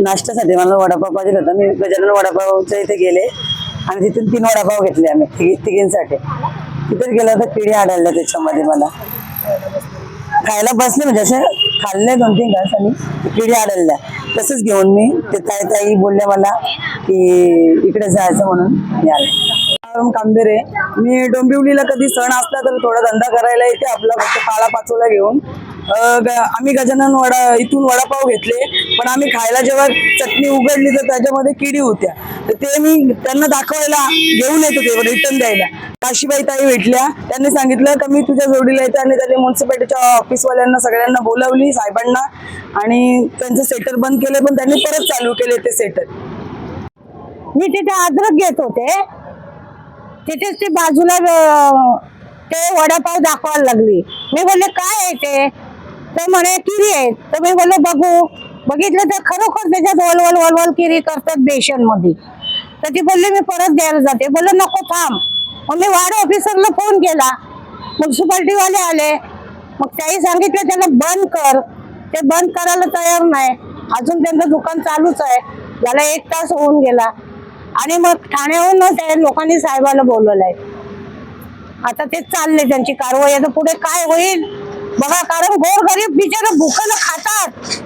नाश्त्यासाठी मला वडापाव पाहिजे होता. मी गजानन वडापावच्या इथे गेले आणि तिथून तीन वडापाव घेतले आम्ही तिघींसाठी. तिथेच गेलो तर किडी आढळल्या त्याच्यामध्ये मला. खायला बसले म्हणजे असे खाल्ले दोन तीन घास आणि किडी आढळल्या. तसंच घेऊन मी ते ताई ताई बोलल्या मला की इकडे जायचं म्हणून मी आले. कांबेरे मी डोंबिवलीला कधी सण असला तर थोडा धंदा करायला येते आपला फक्त पाळा पाचोला घेऊन. आम्ही गजानन वडा इथून वडापाव घेतले. पण आम्ही खायला जेव्हा चटणी उघडली तर त्याच्यामध्ये किडी होत्या. तर ते मी त्यांना दाखवायला घेऊन येत होते रिटर्न द्यायला. काशीबाई ताई भेटल्या. त्यांनी सांगितलं का मी तुझ्या जोडीला येते आणि त्याने म्युन्सिपालिटीच्या ऑफिसवाल्यांना सगळ्यांना बोलावली साहेबांना. आणि त्यांचं सेटर बंद केले पण त्यांनी परत चालू केले ते सेटर मी तिथे अद्रक घेत होते. तिथेच ते बाजूला ते वडापाव दाखवायला लागली. मी बोलले काय आहे ते? तर म्हणे किरी आहे. तर मी बोललो बघू. बघितलं तर खरोखर त्याच्यात वलवल वलवल किरी करतात बेसनमध्ये तर ती बोलली मी परत द्यायला जाते. बोललो नको थांब. मग मी वार्ड ऑफिसरला फोन केला. म्युन्सिपाल्टीवाले आले. मग त्याही सांगितलं त्याला बंद कर. ते बंद करायला तयार नाही. अजून त्यांचं दुकान चालूच आहे. त्याला एक तास होऊन गेला. आणि मग ठाण्याहून त्या लोकांनी साहेबाला बोलवलंय. आता ते चालले त्यांची कारवाई. आता पुढे काय होईल? बघा कारण गोरगरीब बिचारे भुकानं खातात